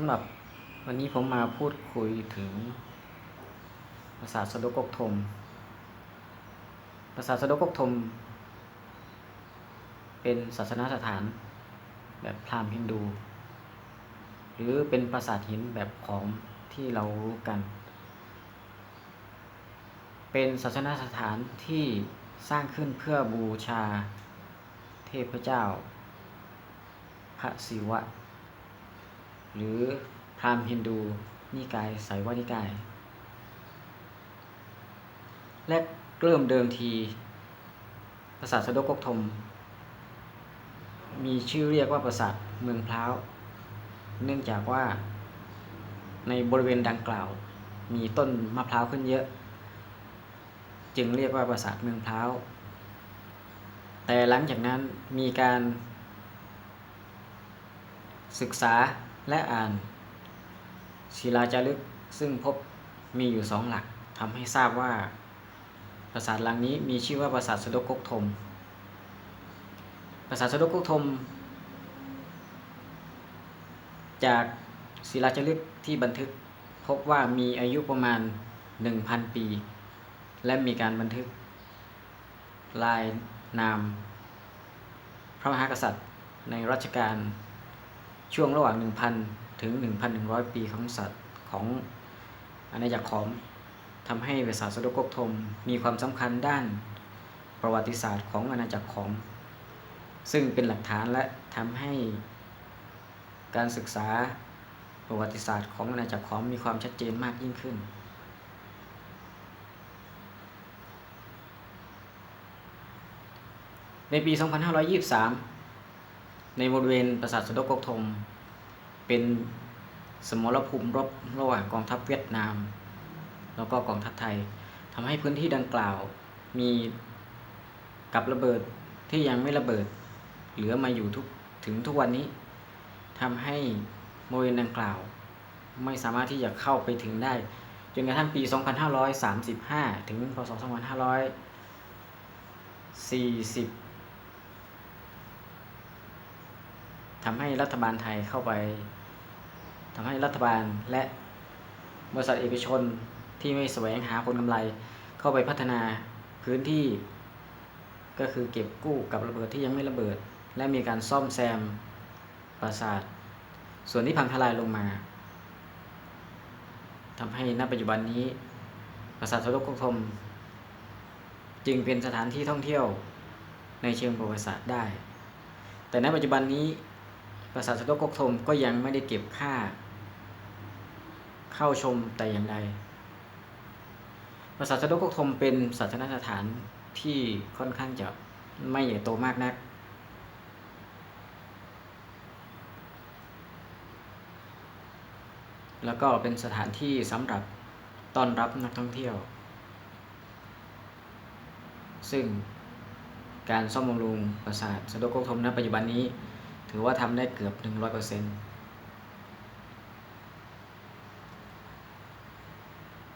ำหรับวันนี้ผมมาพูดคุยถึงปราสาสะดกกกทมปราสาสะดกกกทมเป็นศาสนสถานแบบพราหมณ์ฮินดู หรือเป็นปราสาทหินแบบขอมที่เรารู้กัน เป็นศาสนสถานที่สร้างขึ้นเพื่อบูชาเทพเจ้าพระศิวะ หรือพราหมณ์ฮินดูนิกายไสยวนิกาย และเริ่มเดิมทีปราสาทสะดกกกทม มีชื่อเรียกว่าปราสาทเมืองพร้าว เนื่องจากว่าในบริเวณดังกล่าว มีต้นมะพร้าวขึ้นเยอะ จึงเรียกว่าปราสาทเมืองพร้าว แต่หลังจากนั้นมีการศึกษา และอ่านศิลาจารึกซึ่งพบมีอยู่สองหลักทำให้ทราบว่า ปราสาทหลังนี้มีชื่อว่าปราสาทสะดกกกทม ปราสาทสะดกกกทม จากศิลาจารึกที่บันทึกพบว่ามีอายุประมาณ 1,000 ปี และมีการบันทึก ลายนาม พระมหากษัตริย์ในรัชกาล ช่วงระหว่าง 1,000 ถึง 1,100 ปีของสัตว์ของอาณาจักรขอมทำให้ปราสาทสะดกกกทมมีความสำคัญด้านประวัติศาสตร์ของอาณาจักรขอม ซึ่งเป็นหลักฐานและทำให้การศึกษาประวัติศาสตร์ของอาณาจักรขอมมีความชัดเจนมากยิ่งขึ้น ในปี 2523 ในบริเวณปราสาทสะดกกกทม เป็นสมรภูมิรบระหว่างกองทัพเวียดนาม แล้วก็กองทัพไทยทำให้พื้นที่ดังกล่าวมีกับระเบิดที่ยังไม่ระเบิด เหลือมาอยู่ทุกถึงทุกวันนี้ทำให้บริเวณดังกล่าว ไม่สามารถที่จะเข้าไปถึงได้จนกระทั่งปี 2535 ถึงพศ2540 ทำให้รัฐบาลไทยเข้าไปทำให้รัฐบาลและบริษัทเอกชนที่ไม่แสวงหาผลกำไร เข้าไปพัฒนาพื้นที่ ก็คือเก็บกู้กับระเบิดที่ยังไม่ระเบิด และมีการซ่อมแซมปราสาท ส่วนที่พังทลายลงมาทำให้ณปัจจุบันนี้ปราสาทสะดกกกทมจึงเป็นสถานที่ท่องเที่ยวในเชิงประวัติศาสตร์ได้ แต่ณปัจจุบันนี้ ปราสาทสะดกกทมก็ยังไม่ได้เก็บค่า เข้าชมแต่อย่างใด ปราสาทสะดกกทมเป็นศาสนสถานที่ค่อนข้างจะไม่ใหญ่โตมากนัก แล้วก็เป็นสถานที่สำหรับต้อนรับนักท่องเที่ยว ซึ่งการซ่อมบำรุงปราสาทสะดกกกทมณปัจจุบันนี้ ถือว่าทำได้เกือบ 100%